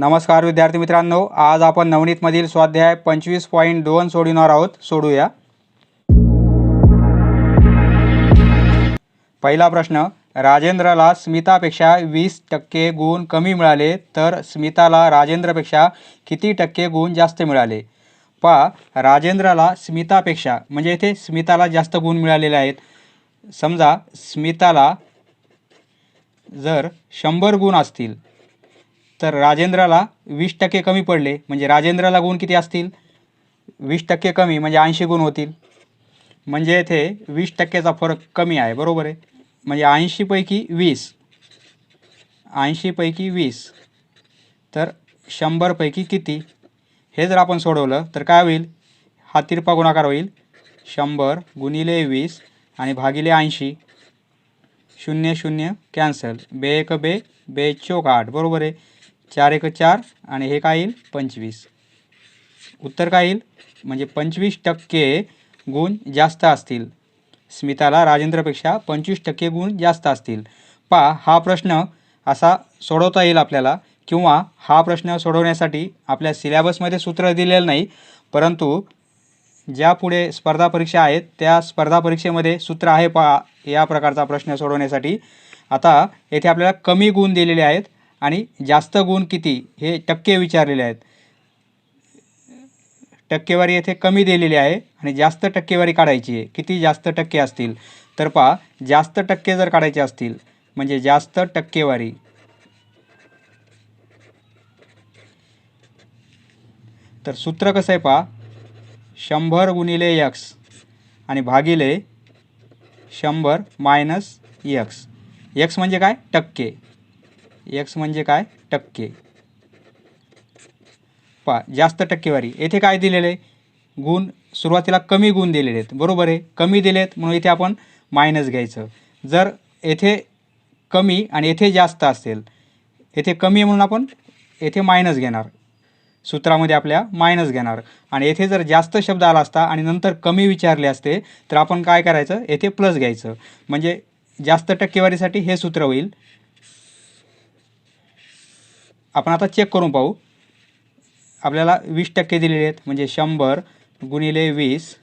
नमस्कार विद्यार्थी मित्रांनो. आज आपण नवनीतमधील स्वाध्याय पंचवीस पॉईंट दोन सोडविणार आहोत. सोडूया. पहिला प्रश्न राजेंद्रला स्मितापेक्षा वीस टक्के गुण कमी मिळाले तर स्मिताला राजेंद्रपेक्षा किती टक्के गुण जास्त मिळाले? पहा राजेंद्रला स्मितापेक्षा म्हणजे इथे स्मिताला जास्त गुण मिळालेले आहेत. समजा स्मिताला जर शंभर गुण असतील तर राजेंद्राला वीस टक्के कमी पडले. म्हणजे राजेंद्राला गुण किती असतील? वीस टक्के कमी म्हणजे ऐंशी गुण होतील. म्हणजे येथे वीस टक्क्याचा फरक कमी आहे बरोबर आहे? म्हणजे ऐंशीपैकी वीस. ऐंशीपैकी वीस. तर शंभरपैकी किती? हे जर आपण सोडवलं तर काय होईल? हा तिरपा गुणाकार होईल. शंभर गुणिले वीस आणि भागिले ऐंशी. शून्य शून्य कॅन्सल. बे एक बे बे चोक आठ बरोबर आहे? चार एक चार आणि हे काय येईल? पंचवीस. उत्तर काय येईल? म्हणजे पंचवीस टक्के गुण जास्त असतील. स्मिताला राजेंद्रपेक्षा पंचवीस टक्के गुण जास्त असतील. पहा हा प्रश्न असा सोडवता येईल आपल्याला किंवा हा प्रश्न सोडवण्यासाठी आपल्या सिलेबसमध्ये सूत्र दिलेलं नाही परंतु ज्या पुढे स्पर्धा परीक्षा आहेत त्या स्पर्धा परीक्षेमध्ये सूत्र आहे पहा या प्रकारचा प्रश्न सोडवण्यासाठी. आता येथे आपल्याला कमी गुण दिलेले आहेत. आणि जास्त गुण किती हे टक्के विचारलेले आहेत. टक्केवारी येथे कमी दिलेली आहे आणि जास्त टक्केवारी काढायची आहे. किती जास्त टक्के असतील? तर पहा जास्त टक्के जर काढायचे असतील म्हणजे जास्त टक्केवारी. तर सूत्र कसं आहे पहा? शंभर गुणिले यक्स आणि भागिले शंभर मायनस यक्स. यक्स म्हणजे काय? टक्के. यक्स म्हणजे काय? टक्के. पा जास्त टक्केवारी. येथे काय दिलेलं? आहे गुण सुरुवातीला कमी गुण दिलेले आहेत. बरोबर आहे? कमी दिलेत म्हणून इथे आपण मायनस घ्यायचं. जर येथे कमी आणि येथे जास्त असेल येथे कमी म्हणून आपण येथे मायनस घेणार. सूत्रामध्ये आपल्या मायनस घेणार. आणि येथे जर जास्त शब्द आला असता आणि नंतर कमी विचारले असते तर आपण काय करायचं? येथे प्लस घ्यायचं. म्हणजे जास्त टक्केवारीसाठी हे सूत्र होईल. आपण आता चेक करून पाहू. आपल्याला वीस टक्के दिलेले आहेत म्हणजे शंभर गुणिले वीस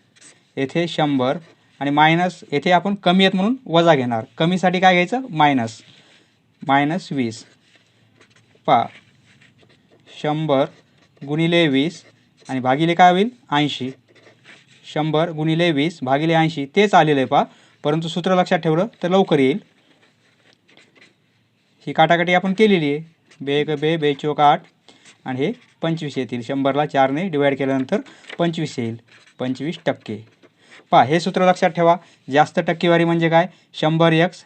येथे शंभर आणि मायनस येथे आपण कमी आहेत म्हणून वजा घेणार. कमीसाठी काय घ्यायचं? मायनस मायनस वीस. पा शंभर गुणिले वीस आणि भागिले काय होईल? ऐंशी. शंभर गुणिले वीस भागिले ऐंशी. तेच आलेलं आहे पा परंतु सूत्र लक्षात ठेवलं तर लवकर येईल. ही काटाकाटी आपण केलेली आहे. बे एक बे बे चोक आठ. आणि हे पंचवीस येतील. शंभरला चारने डिवाईड केल्यानंतर पंचवीस येईल. पंचवीस टक्के. पहा हे सूत्र लक्षात ठेवा. जास्त टक्केवारी म्हणजे काय? शंभर एक्स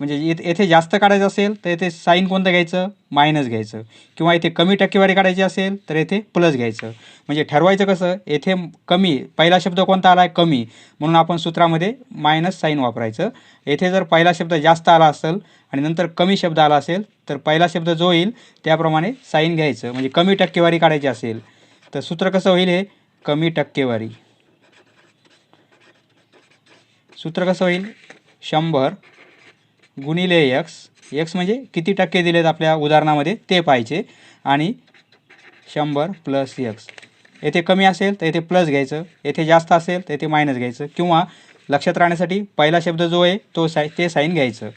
म्हणजे येथे येथे जास्त काढायचं असेल तर येथे साईन कोणतं घ्यायचं? मायनस घ्यायचं. किंवा इथे कमी टक्केवारी काढायची असेल तर येथे प्लस घ्यायचं. म्हणजे ठरवायचं कसं? येथे कमी पहिला शब्द कोणता आला आहे कमी. म्हणून आपण सूत्रामध्ये मायनस साईन वापरायचं. येथे जर पहिला शब्द जास्त आला असेल आणि नंतर कमी शब्द आला असेल तर पहिला शब्द जो येईल त्याप्रमाणे साईन घ्यायचं. म्हणजे कमी टक्केवारी काढायची असेल. तर सूत्र कसं होईल हे? कमी टक्केवारी. सूत्र कसं होईल? शंभर. गुणिले यक्स यक्स म्हणजे किती टक्के दिलेत आपल्या उदाहरणामध्ये? ते पाहिजे आणि शंभर प्लस यक्स येथे कमी असेल तर येथे प्लस घ्यायचं. येथे जास्त असेल तर येथे मायनस घ्यायचं. किंवा लक्षात राहण्यासाठी पहिला शब्द जो आहे तो साय ते साईन घ्यायचं.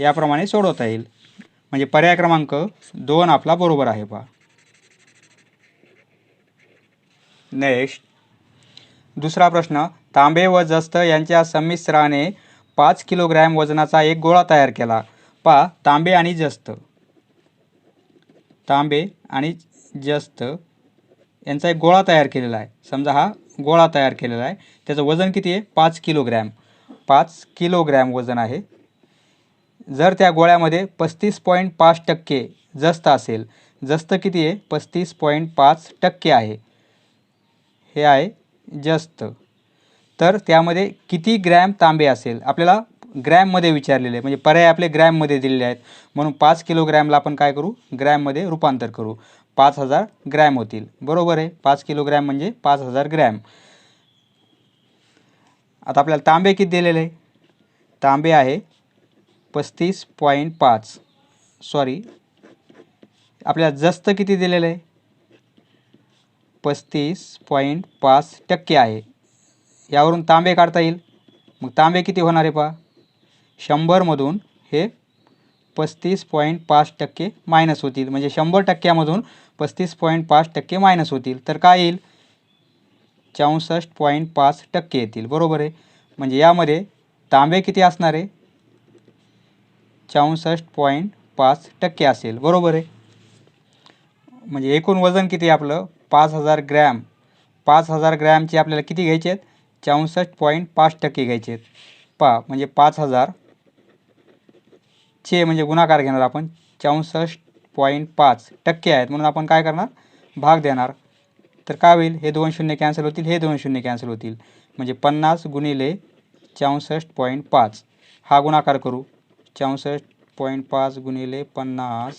याप्रमाणे सोडवता येईल. म्हणजे पर्याय क्रमांक दोन आपला बरोबर आहे पहा. नेक्स्ट दुसरा प्रश्न तांबे व जस्त यांच्या संमिश्राने पाच किलोग्रॅम वजनाचा एक गोळा तयार केला. पहा तांबे आणि जस्त. तांबे आणि जस्त यांचा एक गोळा तयार केलेला आहे. समजा हा गोळा तयार केलेला आहे. त्याचं वजन किती आहे? पाच किलोग्रॅम. पाच किलोग्रॅम वजन आहे. जर त्या गोळ्यामध्ये पस्तीस पॉईंट पाच टक्के जस्त असेल जस्त किती आहे? पस्तीस पॉईंट पाच टक्के आहे. हे आहे जस्त. तर त्यामध्ये किती ग्रॅम तांबे असेल? आपल्याला ग्रॅममध्ये विचारलेले आहे म्हणजे पर्याय आपले ग्रॅममध्ये दिलेले आहेत. म्हणून पाच किलोग्रॅमला आपण काय करू? ग्रॅममध्ये रूपांतर करू. पाच हजार ग्रॅम होतील. बरोबर आहे. पाच किलोग्रॅम म्हणजे पाच हजार ग्रॅम. आता आपल्याला तांबे किती दिलेले? आहे तांबे आहे पस्तीस पॉईंट पाच. सॉरी. आपल्याला जस्त किती दिलेलं? आहे पस्तीस पॉईंट पाच टक्के आहे. यावरून तांबे काढता येईल. मग तांबे किती होणार आहे पहा? शंभरमधून हे पस्तीस पॉईंट पाच टक्के मायनस होतील. म्हणजे शंभर टक्क्यामधून पस्तीस पॉईंट पाच टक्के मायनस होतील. तर काय येईल? चौसष्ट पॉईंट पाच टक्के येतील. बरोबर आहे? म्हणजे यामध्ये तांबे किती असणार आहे? चौसष्ट पॉईंट पाच टक्के असेल. बरोबर आहे? म्हणजे एकूण वजन किती आहे आपलं? पाच हजार ग्रॅम. पाच हजार ग्रॅमचे आपल्याला किती घ्यायचे आहेत? चौसष्ट पॉईंट पाच टक्के घ्यायचे आहेत. पा म्हणजे पाच हजार चे म्हणजे गुणाकार घेणार आपण. चौसष्ट पॉईंट पाच टक्के आहेत. म्हणून आपण काय करणार? भाग देणार. तर काय होईल? हे दोन शून्य कॅन्सल होतील. हे दोन शून्य कॅन्सल होतील. म्हणजे पन्नास गुणिले चौसष्ट पॉईंट पाच. हा गुणाकार करू. चौसष्ट पॉईंट पाच गुणिले पन्नास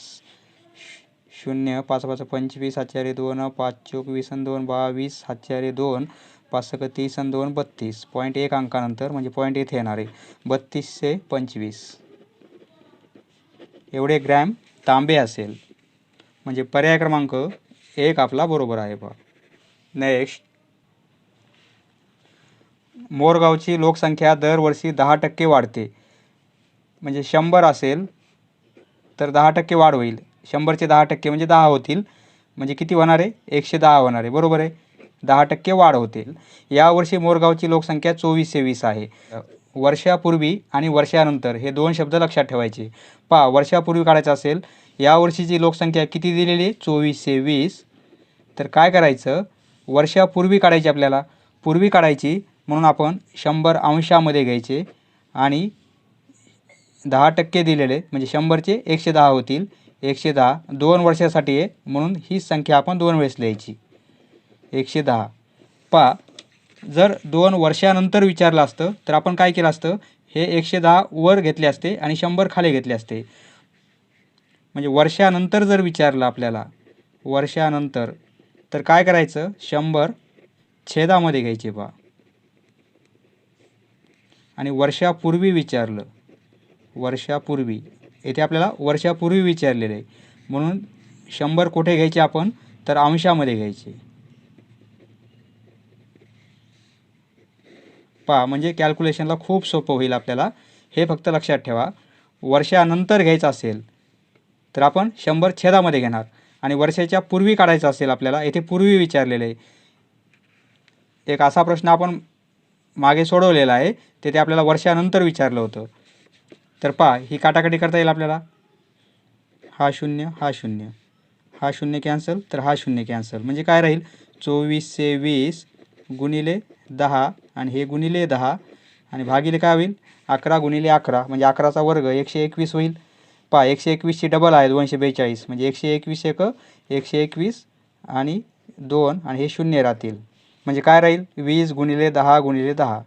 शून्य पाच पाच पंचवीस हातचारी दोन पाच चोक वीस दोन बावीस हातचारी दोन. पाच तीस आणि दोन बत्तीस. पॉईंट एक अंकानंतर म्हणजे पॉईंट इथे येणार. आहे बत्तीसशे पंचवीस. एवढे ग्रॅम तांबे असेल. म्हणजे पर्याय क्रमांक एक आपला बरोबर आहे बा. नेक्स्ट मोरगावची लोकसंख्या दरवर्षी दहा टक्के वाढते. म्हणजे शंभर असेल तर दहा टक्के वाढ होईल. शंभरचे दहा टक्के म्हणजे दहा होतील. म्हणजे किती होणार? आहे एकशे दहा होणार. आहे बरोबर आहे? दहा टक्के वाढ होतील. यावर्षी मोरगावची लोकसंख्या चोवीसशे वीस आहे. वर्षापूर्वी आणि वर्षानंतर हे दोन शब्द लक्षात ठेवायचे. पहा वर्षापूर्वी काढायचं असेल यावर्षीची लोकसंख्या किती दिलेली आहे? चोवीसशे वीस. तर काय करायचं? वर्षापूर्वी काढायची आपल्याला. पूर्वी काढायची म्हणून आपण शंभर अंशामध्ये घ्यायचे आणि दहा टक्के दिलेले म्हणजे शंभरचे एकशे दहा होतील. एकशे दहा दोन वर्षासाठी आहे म्हणून ही संख्या आपण दोन वेळेस लिहायची. एकशे दहा. पा जर दोन वर्षानंतर विचारलं असतं तर आपण काय केलं असतं? हे एकशे दहा वर घेतले असते आणि शंभर खाली घेतले असते. म्हणजे वर्षानंतर जर विचारलं आपल्याला वर्षानंतर तर काय करायचं? शंभर छेदामध्ये घ्यायचे पा आणि वर्षापूर्वी विचारलं. वर्षापूर्वी. येथे आपल्याला वर्षापूर्वी विचारलेलं आहे. म्हणून शंभर कुठे घ्यायचे आपण? तर अंशामध्ये घ्यायचे. पहा म्हणजे कॅल्क्युलेशनला खूप सोपं होईल आपल्याला. हे फक्त लक्षात ठेवा. वर्षानंतर घ्यायचं असेल तर आपण शंभर छेदामध्ये घेणार. आणि वर्षाच्या पूर्वी काढायचं असेल आपल्याला येथे पूर्वी विचारलेलं आहे. एक असा प्रश्न आपण मागे सोडवलेला आहे तेथे आपल्याला वर्षानंतर विचारलं होतं. तर पहा ही काटाकाटी करता येईल आपल्याला? हा शून्य हा शून्य. हा शून्य कॅन्सल तर हा शून्य कॅन्सल म्हणजे काय राहील? चोवीसशे वीस गुणिले दहा आणि हे गुणिले दहा. आणि भागिले काय होईल? अकरा गुणिले अकरा. म्हणजे अकराचा वर्ग एकशे एकवीस होईल. पहा एकशे एकवीसची डबल आहे दोनशे बेचाळीस. म्हणजे एकशे एकवीस एक एकशे एकवीस आणि दोन आणि हे शून्य राहतील. म्हणजे काय राहील? वीस गुणिले दहा गुणिले दहा.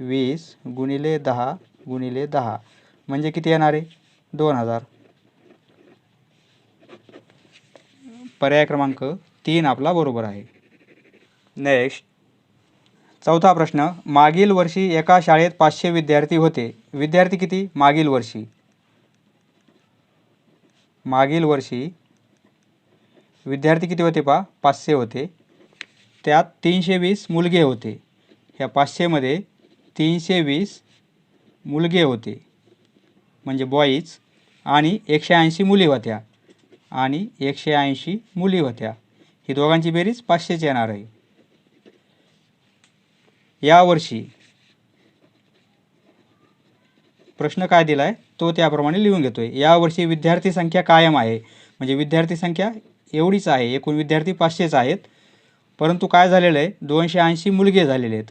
वीस गुणिले दहा गुणिले दहा. म्हणजे किती येणार आहे? दोन हजार. पर्याय क्रमांक तीन आपला बरोबर आहे. नेक्स्ट चौथा प्रश्न मागील वर्षी एका शाळेत पाचशे विद्यार्थी होते. विद्यार्थी किती? मागील वर्षी. मागील वर्षी विद्यार्थी किती होते पा पाचशे होते. त्यात तीनशे वीस मुलगे होते. ह्या पाचशेमध्ये तीनशे वीस मुलगे होते. म्हणजे बॉईज आणि एकशे ऐंशी मुली होत्या. आणि एकशे ऐंशी मुली होत्या. ही दोघांची बेरीज पाचशेची येणार आहे. यावर्षी प्रश्न काय दिला आहे तो त्याप्रमाणे लिहून घेतो आहे यावर्षी विद्यार्थी संख्या कायम आहे. म्हणजे विद्यार्थी संख्या एवढीच आहे. एकूण विद्यार्थी पाचशेच आहेत. परंतु काय झालेलं आहे? दोनशे ऐंशी मुलगे झालेले आहेत.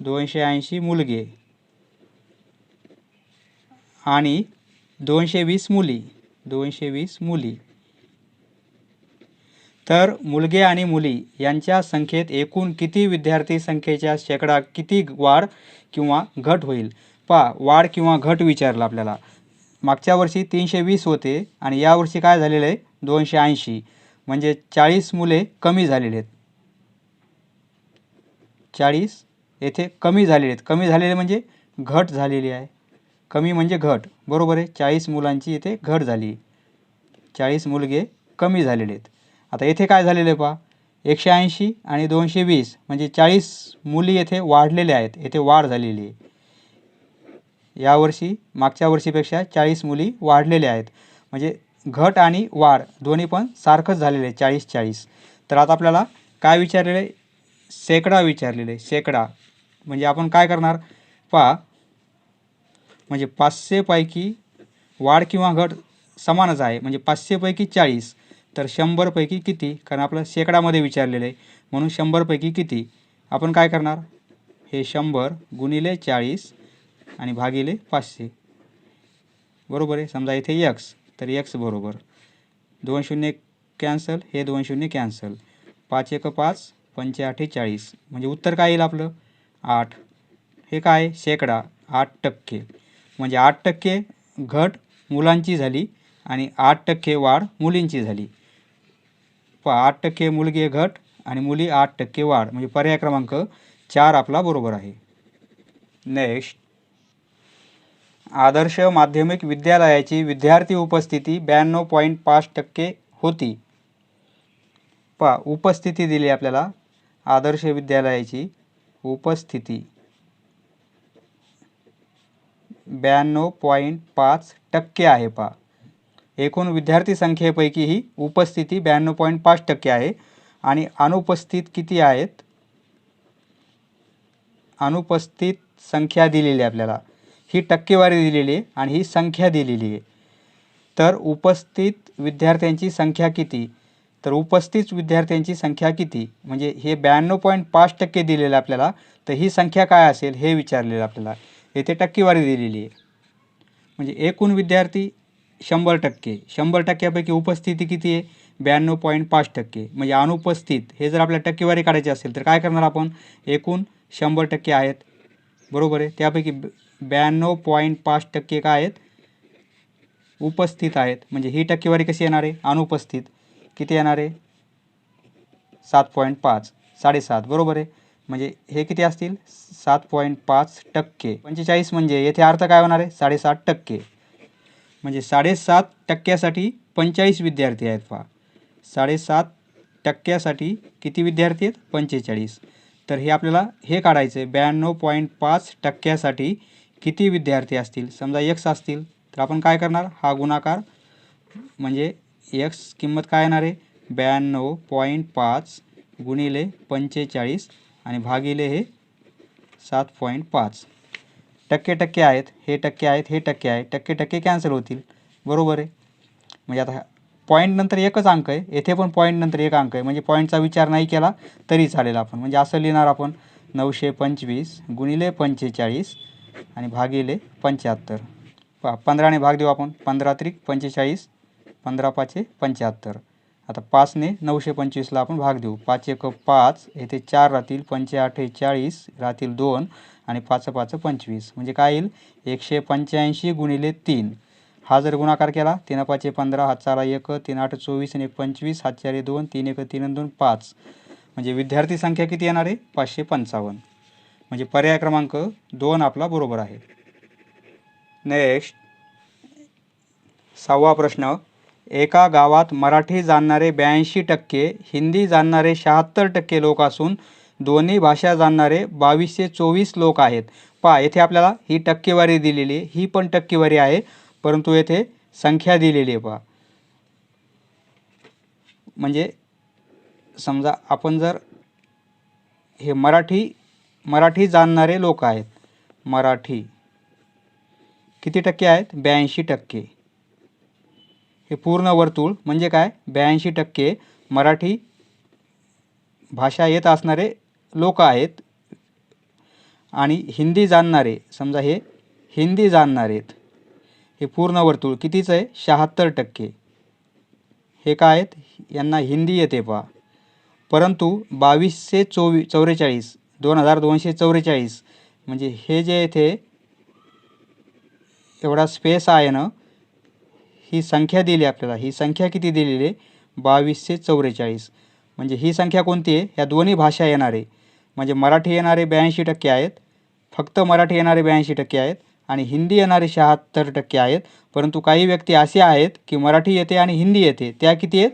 दोनशे ऐंशी मुलगे. आणि दोनशे वीस मुली. दोनशे वीस मुली. तर मुलगे आणि मुली यांच्या संख्येत एकूण किती विद्यार्थी संख्येच्या शेकडा किती वाढ किंवा घट होईल? पहा वाढ किंवा घट विचारलं आपल्याला. मागच्या वर्षी तीनशे वीस होते आणि यावर्षी काय झालेलं आहे? दोनशे ऐंशी. म्हणजे चाळीस मुले कमी झालेले आहेत. चाळीस येथे कमी झालेले आहेत. कमी झालेले म्हणजे घट झालेली आहे. कमी म्हणजे घट. बरोबर आहे? चाळीस मुलांची इथे घट झाली. चाळीस मुलगे कमी झालेले आहेत. आता येथे काय झालेलं आहे पहा एकशे ऐंशी आणि दोनशे वीस म्हणजे चाळीस मुली येथे वाढलेल्या आहेत. येथे वाढ झालेली आहे. यावर्षी मागच्या वर्षीपेक्षा चाळीस मुली वाढलेल्या आहेत. म्हणजे घट आणि वाढ दोन्ही पण सारखंच झालेलं आहे चाळीस चाळीस. तर आता आपल्याला काय विचारलेलं आहे? शेकडा विचारलेलं आहे शेकडा. म्हणजे आपण काय करणार? पहा. म्हणजे पाचशेपैकी वाढ किंवा घट समानच आहे. म्हणजे पाचशेपैकी चाळीस. तर शंभरपैकी किती? कारण आपलं शेकडामध्ये विचारलेलं आहे. म्हणून शंभरपैकी किती? आपण काय करणार? हे शंभर गुणिले चाळीस आणि भागिले पाचशे. बरोबर आहे? समजा इथे यक्स तर यक्स बरोबर. दोन शून्य कॅन्सल हे दोन शून्य कॅन्सल. पाच एक पाच पंचे चाळीस. म्हणजे उत्तर काय येईल आपलं? आठ. हे काय? शेकडा. आठ टक्के. म्हणजे आठ टक्के घट मुलांची झाली आणि आठ टक्के वाढ मुलींची झाली. प आठ टक्के मुलगी घट आणि मुली आठ टक्के वाढ. म्हणजे पर्याय क्रमांक चार आपला बरोबर आहे. नेक्स्ट आदर्श माध्यमिक विद्यालयाची विद्यार्थी उपस्थिती ब्याण्णव पॉईंट पाच टक्के होती. पा उपस्थिती दिली आपल्याला. आदर्श विद्यालयाची उपस्थिती ब्याण्णव पॉईंट पाच टक्के आहे पा. एकूण विद्यार्थी संख्येपैकी ही उपस्थिती ब्याण्णव पॉईंट पाच टक्के आहे. आणि अनुपस्थित किती आहेत? अनुपस्थित संख्या दिलेली आहे आपल्याला. ही टक्केवारी दिलेली आहे आणि ही संख्या दिलेली आहे. तर उपस्थित विद्यार्थ्यांची संख्या किती? तर उपस्थित विद्यार्थ्यांची संख्या किती? म्हणजे हे ब्याण्णव पॉईंट पाच टक्के दिलेलं आहे आपल्याला. तर ही संख्या काय असेल हे विचारलेलं आपल्याला. येथे टक्केवारी दिलेली आहे. म्हणजे एकूण विद्यार्थी शंभर टक्के. शंभर टक्क्यापैकी उपस्थिती किती आहे? ब्याण्णव पॉईंट पाच टक्के. म्हणजे अनुपस्थित हे जर आपल्या टक्केवारी काढायची असेल तर काय करणार आपण? एकूण शंभर टक्के आहेत. बरोबर आहे? त्यापैकी ब्याण्णव पॉईंट पाच टक्के काय आहेत? उपस्थित आहेत. म्हणजे ही टक्केवारी कशी येणार आहे? अनुपस्थित. किती येणार आहे? सात पॉईंट पाच. साडेसात. बरोबर आहे? म्हणजे हे किती असतील? सात पॉईंट पाच टक्के. पंचेचाळीस म्हणजे येथे अर्थ काय होणार आहे? साडेसात टक्के. म्हणजे साडेसात टक्क्यासाठी पंचेचाळीस विद्यार्थी आहेत पहा. साडेसात टक्क्यासाठी किती विद्यार्थी आहेत? पंचेचाळीस. तर हे आपल्याला हे काढायचं आहे ब्याण्णव पॉईंट पाच टक्क्यासाठी किती विद्यार्थी असतील? समजा एक्स असतील तर आपण काय करणार? हा गुणाकार म्हणजे एक्स किंमत काय येणार आहे? ब्याण्णव पॉईंट पाच गुणिले पंचेचाळीस आणि भागिले हे सात पॉईंट पाच. टक्के टक्के आहेत हे टक्के आहेत हे टक्के आहे टक्के टक्के कॅन्सल होतील. बरोबर आहे? म्हणजे आता पॉईंट नंतर एकच अंक आहे. येथे पण पॉईंट नंतर एक अंक आहे. म्हणजे पॉईंटचा विचार नाही केला तरी चालेल आपण. म्हणजे असं लिहिणार आपण नऊशे पंचवीस गुणिले पंचेचाळीस आणि भागिले पंच्याहत्तर. पा पंधराने भाग देऊ आपण. पंधरा त्रिक पंचेचाळीस पंधरा पाचे पंच्याहत्तर. आता पाचने नऊशे पंचवीसला आपण भाग देऊ. पाच एक पाच येथे चार राहतील पंचे आठे चाळीस राहतील दोन. आणि पाच पाच पंचवीस. म्हणजे काय येईल? एकशे पंच्याऐंशी गुणिले तीन. हा जर गुणाकार केला तीन पाचे पंधरा हात चारा एक तीन आठ चोवीस आणि एक पंचवीस हात चार दोन तीन एक तीन दोन पाच. म्हणजे विद्यार्थी संख्या किती येणार आहे? पाचशे पंचावन्न. म्हणजे पर्याय क्रमांक दोन आपला बरोबर आहे. नेक्स्ट सहावा प्रश्न. एका गावात मराठी जाणणारे ब्याऐंशी टक्के हिंदी जाणणारे शहात्तर टक्के लोक असून दोन्ही भाषा जाणणारे बावीसशे चोवीस लोक आहेत. पहा येथे आपल्याला ही टक्केवारी दिलेली आहे ही पण टक्केवारी आहे परंतु येथे संख्या दिलेली आहे पहा. म्हणजे समजा आपण जर हे मराठी मराठी जाणणारे लोक आहेत. मराठी किती टक्के आहेत? ब्याऐंशी टक्के. हे पूर्ण वर्तुळ म्हणजे काय? ब्याऐंशी टक्के मराठी भाषा येत असणारे लोक आहेत. आणि हिंदी जाणणारे समजा हे हिंदी जाणणारे आहेत. हे पूर्ण वर्तुळ कितीचं आहे? शहात्तर टक्के. हे काय आहेत? यांना हिंदी येते पहा. परंतु बावीसशे चोवी चौवेचाळीस दोन हजार दोनशे चौवेचाळीस म्हणजे हे जे येथे एवढा स्पेस आहे ना ही संख्या दिली आपल्याला. ही संख्या किती दिलेली आहे? बावीसशे चौवेचाळीस म्हणजे ही संख्या कोणती आहे? ह्या दोन्ही भाषा येणार. आहे म्हणजे मराठी येणारे ब्याऐंशी टक्के आहेत फक्त मराठी येणारे ब्याऐंशी टक्के आहेत आणि हिंदी येणारे शहात्तर टक्के आहेत. परंतु काही व्यक्ती असे आहेत की मराठी येते आणि हिंदी येते. त्या किती आहेत?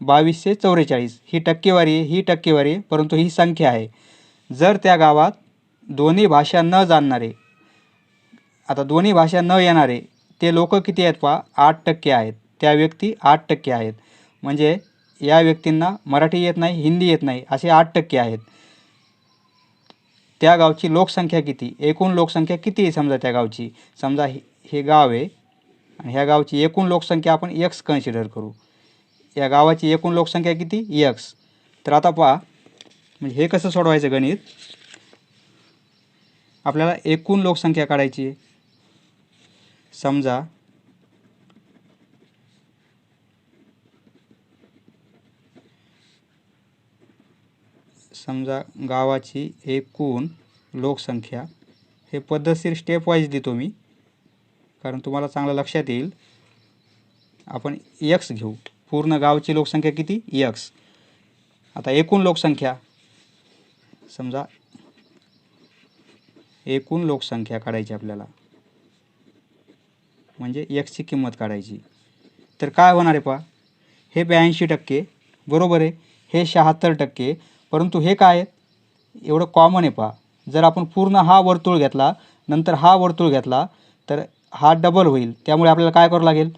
बावीसशे चौवेचाळीस. ही टक्केवारी आहे ही टक्केवारी आहे परंतु ही संख्या आहे. जर त्या गावात दोन्ही भाषा न जाणणारे आता दोन्ही भाषा न येणारे ते लोक किती आहेत पहा? आठ टक्के आहेत. त्या व्यक्ती आठ टक्के आहेत. म्हणजे या व्यक्तींना मराठी येत नाही हिंदी येत नाही असे आठ टक्के आहेत. त्या गावची लोकसंख्या किती? एकूण लोकसंख्या किती आहे समजा त्या गावची? समजा हे हे गाव आहे आणि ह्या गावची एकूण लोकसंख्या आपण एक्स कन्सिडर करू. या गावाची एकूण लोकसंख्या किती? एक्स तर आता पहा म्हणजे हे कसं सोडवायचं गणित? आपल्याला एकूण लोकसंख्या काढायची आहे. समजा समजा गावाची एकूण लोकसंख्या हे पद्धतशीर स्टेप वाईज देतो मी. कारण तुम्हाला चांगलं लक्षात येईल. आपण यक्स घेऊ. पूर्ण गावची लोकसंख्या किती? यक्स आता एकूण लोकसंख्या. समजा एकूण लोकसंख्या काढायची आपल्याला. म्हणजे एक्सची किंमत काढायची. तर काय होणार आहे पहा? हे ब्याऐंशी टक्के. बरोबर आहे? हे शहात्तर टक्के. परंतु हे काय एवढं कॉमन आहे पहा. जर आपण पूर्ण हा वर्तुळ घेतला नंतर हा वर्तुळ घेतला तर हा डबल होईल. त्यामुळे आपल्याला काय करावं लागेल?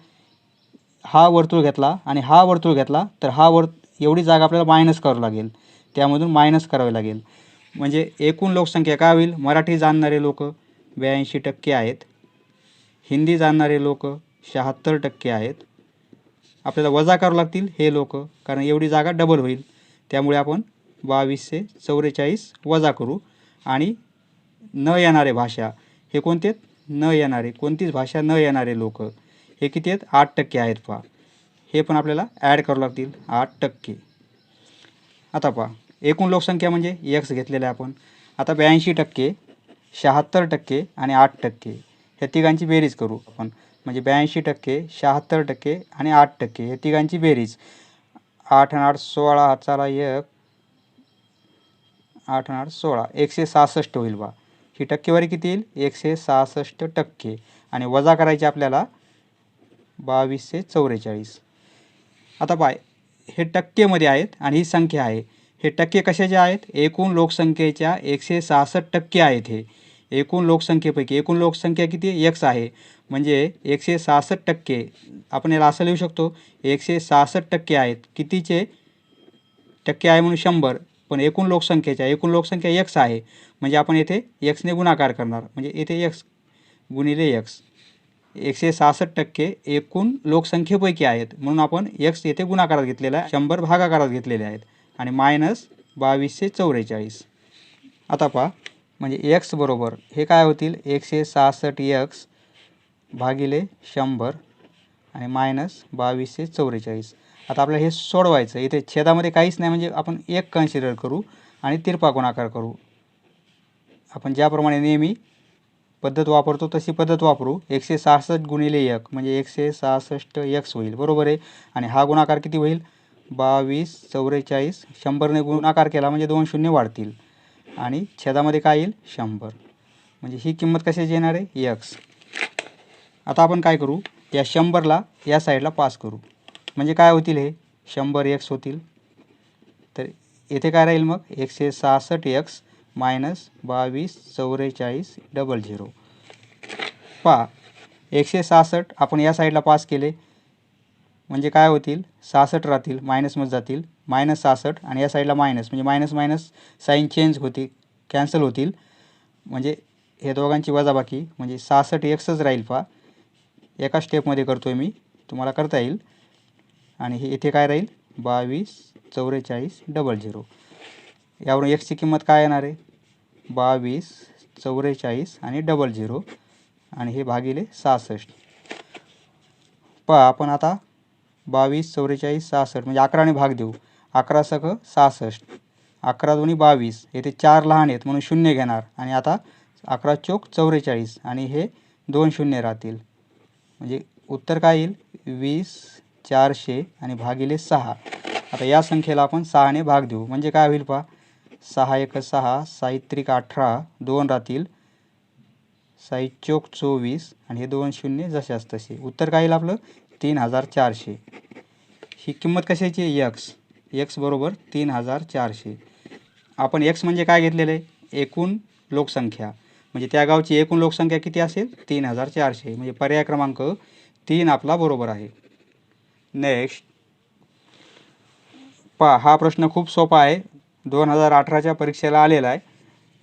हा वर्तुळ घेतला आणि हा वर्तुळ घेतला तर हा वर्त एवढी जागा आपल्याला मायनस करावं लागेल. त्यामधून मायनस करावे लागेल. म्हणजे एकूण लोकसंख्या काय होईल? मराठी जाणणारे लोक ब्याऐंशी टक्के आहेत. हिंदी जाणणारे लोक शहात्तर टक्के आहेत. आपल्याला वजा करावं लागतील हे लोक कारण एवढी जागा डबल होईल. त्यामुळे आपण बावीसशे चौवेचाळीस वजा करू. आणि न येणारे भाषा हे कोणते आहेत? न येणारे. कोणतीच भाषा न येणारे लोक. हे किती आहेत? आठ टक्के आहेत पहा. हे पण आपल्याला ॲड करावं लागतील. आठ टक्के. आता पहा. एकूण लोकसंख्या म्हणजे एक्स घेतलेलं आहे आपण. आता ब्याऐंशी टक्के शहात्तर टक्के आणि आठ टक्के. ह्या तिघांची बेरीज करू आपण. म्हणजे ब्याऐंशी टक्के शहात्तर टक्के आणि आठ टक्के. ह्या तिघांची बेरीज. आठ आणि आठ सोळा हाताला एक. आठ आठ सोळा. एकशे सहासष्ट होईल बा. ही टक्केवारी किती येईल? एकशे सहासष्ट टक्के. आणि वजा करायची आपल्याला बावीसशे चौवेचाळीस. आता पाय हे टक्केमध्ये आहेत आणि ही संख्या आहे. हे टक्के कशाचे आहेत? एकूण लोकसंख्येच्या एकशे सहासष्ट टक्के आहेत हे. एकूण लोकसंख्येपैकी एकूण लोकसंख्या किती? एक्स आहे. म्हणजे एकशे सहासष्ट टक्के. आपण याला असं लिहू शकतो. एकशे सहासष्ट टक्के आहेत. कितीचे? टक्के आहे म्हणून शंभर. पण एकूण लोकसंख्येच्या एकूण लोकसंख्या एक्स आहे. म्हणजे आपण येथे एक्सने गुणाकार करणार. म्हणजे येथे एक्स गुणिले एक्स एकशे सहासष्ट टक्के एकूण लोकसंख्येपैकी आहेत. म्हणून आपण एक्स येथे गुणाकारात घेतलेला आहे. शंभर भागाकारात घेतलेले आहेत. आणि मायनस बावीसशे चौवेचाळीस. आता पहा. म्हणजे एक्स बरोबर हे काय होतील? एकशे सहासष्ट एक्स भागिले शंभर आणि मायनस बावीसशे चौवेचाळीस. आता आपल्याला हे सोडवायचं इथे छेदामध्ये काहीच नाही म्हणजे आपण एक कन्सिडर करू आणि तिरपा गुणाकार करू. आपण ज्याप्रमाणे नेहमी पद्धत वापरतो तशी पद्धत वापरू. एकशे सहासष्ट गुणिले एक म्हणजे एकशे सहासष्ट एक्स होईल. बरोबर आहे? आणि हा गुणाकार किती होईल? बावीस चौवेचाळीस शंभरने गुणाकार केला म्हणजे दोन शून्य वाढतील. आणि छेदामध्ये काय येईल? शंभर. म्हणजे ही किंमत कशाची येणार आहे? एक्स आता आपण काय करू? या शंभरला या साईडला पास करू. म्हणजे काय होतील हे? शंभर एक्स होतील. तर येथे काय राहील मग? एकशे सहासष्ट एक्स मायनस बावीस चौवेचाळीस डबल झिरो पहा एकशे सहासष्ट आपण या साईडला पास केले. म्हणजे काय होतील? सहासष्ट राहतील मायनसमध्ये जातील. मायनस सहासष्ट आणि या साईडला मायनस म्हणजे मायनस मायनस साईन चेंज होती कॅन्सल होतील. म्हणजे हे दोघांची वजाबाकी म्हणजे सहासष्ट एक्सच राहील पहा. एका स्टेपमध्ये करतो आहे मी. तुम्हाला करता येईल. आणि हे इथे काय राहील? बावीस चौवेचाळीस डबल झिरो यावरून एक्सची किंमत काय येणार आहे? बावीस चौवेचाळीस आणि डबल झिरो आणि हे भागिले सहासष्ट. पहा आपण आता बावीस चौवेचाळीस सहासष्ट म्हणजे अकराने भाग देऊ. अकरा सख सहासष्ट. अकरा दोन्ही बावीस. येथे चार लहान आहेत म्हणून शून्य घेणार. आणि आता अकरा चोक चौवेचाळीस आणि हे दोन शून्य राहतील. म्हणजे उत्तर काय येईल? वीस चारशे आणि भागिले सहा. आता या संख्येला आपण सहाने भाग देऊ. म्हणजे काय होईल पहा? सहा एक सहा साहित्रिक अठरा दोन राहतील. साई चोक चोवीस आणि हे दोन शून्य जशाच तसे. उत्तर काय येईल आपलं? तीन हजार चारशे. ही किंमत कशाची आहे? यक्स एक्स बरोबर तीन हजार चारशे. आपण एक्स म्हणजे काय घेतलेलं आहे? एकूण लोकसंख्या. म्हणजे त्या गावची एकूण लोकसंख्या किती असेल? तीन हजार चारशे. म्हणजे पर्याय क्रमांक तीन आपला बरोबर आहे. नेक्स्ट पा हा प्रश्न खूप सोपा आहे. दोन हजार अठराच्या परीक्षेला आलेला आहे.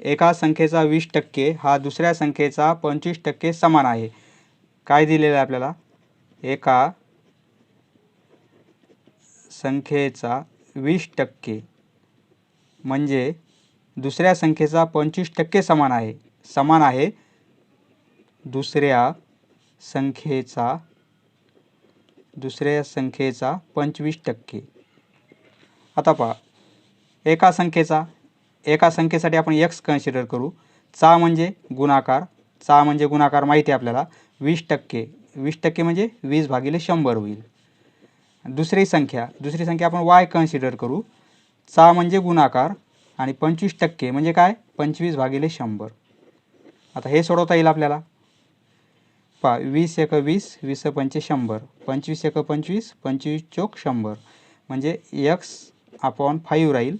एका संख्येचा वीस टक्के हा दुसऱ्या संख्येचा पंचवीस टक्के समान आहे. काय दिलेलं आहे आपल्याला? एका संख्येचा वीस टक्के म्हणजे दुसऱ्या संख्येचा पंचवीस टक्के समान आहे. समान आहे दुसऱ्या संख्येचा दुसऱ्या संख्येचा पंचवीस टक्के. आता पहा एका संख्येचा एका संख्येसाठी आपण एक्स कन्सिडर करू. चा म्हणजे गुणाकार चा म्हणजे गुणाकार माहिती आहे आपल्याला वीस टक्के. वीस टक्के म्हणजे वीस भागिले शंभर होईल. दुसरी संख्या दुसरी संख्या आपण वाय कन्सिडर करू. चा म्हणजे गुणाकार आणि पंचवीस टक्के म्हणजे काय? पंचवीस भागिले शंभर. आता हे सोडवता येईल आपल्याला. पा वीस एक वीस वीस पंचे शंभर. पंचवीस एक पंचवीस पंचवीस चोक शंभर. म्हणजे एक्स अपॉन फाईव्ह राहील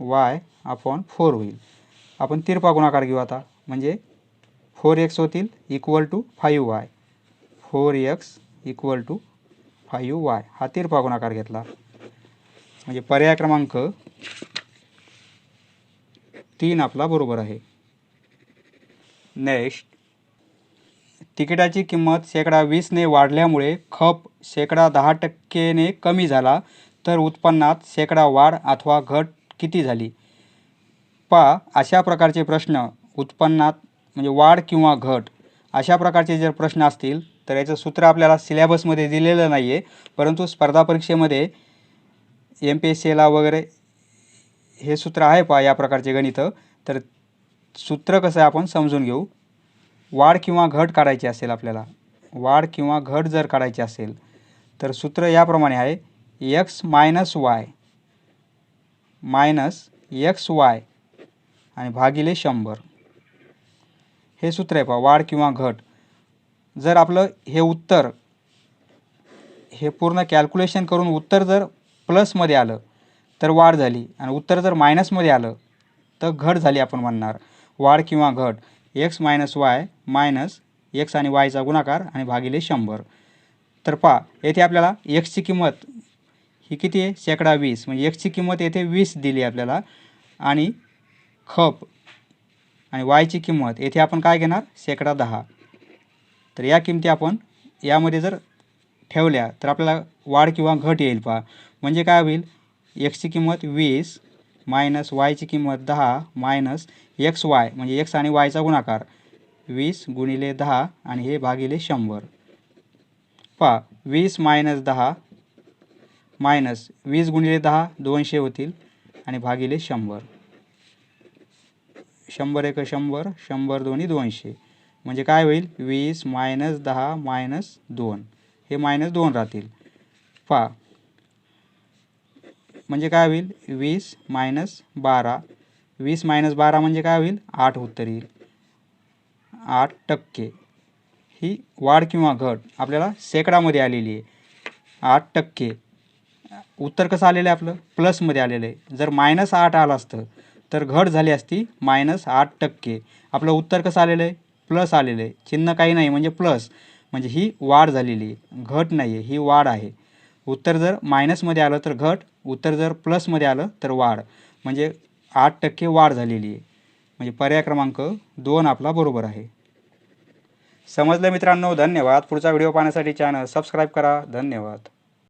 वाय अपॉन फोर होईल. आपण तिरपा गुणाकार घेऊ आता. म्हणजे फोर एक्स होतील equal to five y four x equal to five y हा तिरपा गुणाकार घेतला. म्हणजे पर्याय क्रमांक तीन आपला बरोबर आहे. नेक्स्ट तिकिटाची किंमत शेकडा वीसने वाढल्यामुळे खप शेकडा दहा टक्केने कमी झाला तर उत्पन्नात शेकडा वाढ अथवा घट किती झाली? पा अशा प्रकारचे प्रश्न उत्पन्नात म्हणजे वाढ किंवा घट अशा प्रकारचे जर प्रश्न असतील तर याचं सूत्र आपल्याला सिलेबसमध्ये दिलेलं नाही आहे परंतु स्पर्धा परीक्षेमध्ये एम पी एस सी एला वगैरे हे सूत्र आहे पा या प्रकारचे गणितं. तर सूत्र कसं आहे आपण समजून घेऊ. वाढ किंवा घट काढायची असेल आपल्याला वाढ किंवा घट जर काढायची असेल तर सूत्र याप्रमाणे आहे x minus y minus x y आणि भागिले शंभर. हे सूत्र आहे पहा वाढ किंवा घट. जर आपलं हे उत्तर हे पूर्ण कॅल्क्युलेशन करून उत्तर जर प्लसमध्ये आलं तर वाढ झाली. आणि उत्तर जर मायनसमध्ये आलं तर घट झाली आपण म्हणणार. वाढ किंवा घट. X minus y minus x आणि वायचा गुणाकार आणि भागिले शंभर. तर पहा येथे आपल्याला एक्सची किंमत ही किती आहे? शेकडा वीस. म्हणजे एक्सची किंमत येथे वीस दिली आपल्याला. आणि खप आणि वायची किंमत येथे आपण काय घेणार? शेकडा दहा. तर या किमती आपण यामध्ये जर ठेवल्या तर आपल्याला वाढ किंवा घट येईल पहा. म्हणजे काय होईल? एक्सची किंमत वीस मायनस वायची किंमत दहा मायनस एक्स वाय म्हणजे एक्स आणि वायचा गुणाकार वीस गुणिले दहा आणि हे भागिले शंभर. पहा वीस मायनस दहा मायनस वीस गुणिले दहा दोनशे होतील आणि भागिले शंभर. शंभर एक शंभर शंभर दोन्ही दोनशे. म्हणजे काय होईल? वीस मायनस दहा मायनस दोन. हे मायनस दोन राहतील. पहा. म्हणजे काय होईल? वीस मायनस बारा वीस मायनस बारा म्हणजे काय होईल? आठ उत्तर येईल. आठ टक्के. ही वाढ किंवा घट आपल्याला शेकडामध्ये आलेली आहे. आठ टक्के. उत्तर कसं आलेलं आहे आपलं? प्लसमध्ये आलेलं आहे. जर मायनस आठ आलं असतं तर घट झाली असती मायनस आठ टक्के. आपलं उत्तर कसं आलेलं आहे? प्लस आलेलं आहे. चिन्ह काही नाही म्हणजे प्लस म्हणजे ही वाढ झालेली आहे. घट नाही आहे ही वाढ आहे. उत्तर जर मायनसमध्ये आलं तर घट उत्तर जर प्लसमध्ये आलं तर वाढ. म्हणजे आठ टक्के वाढ झालेली आहे. म्हणजे पर्याय क्रमांक दोन आपला बरोबर आहे. समजलं मित्रांनो? धन्यवाद. पुढचा व्हिडिओ पाहण्यासाठी चॅनल सबस्क्राईब करा. धन्यवाद.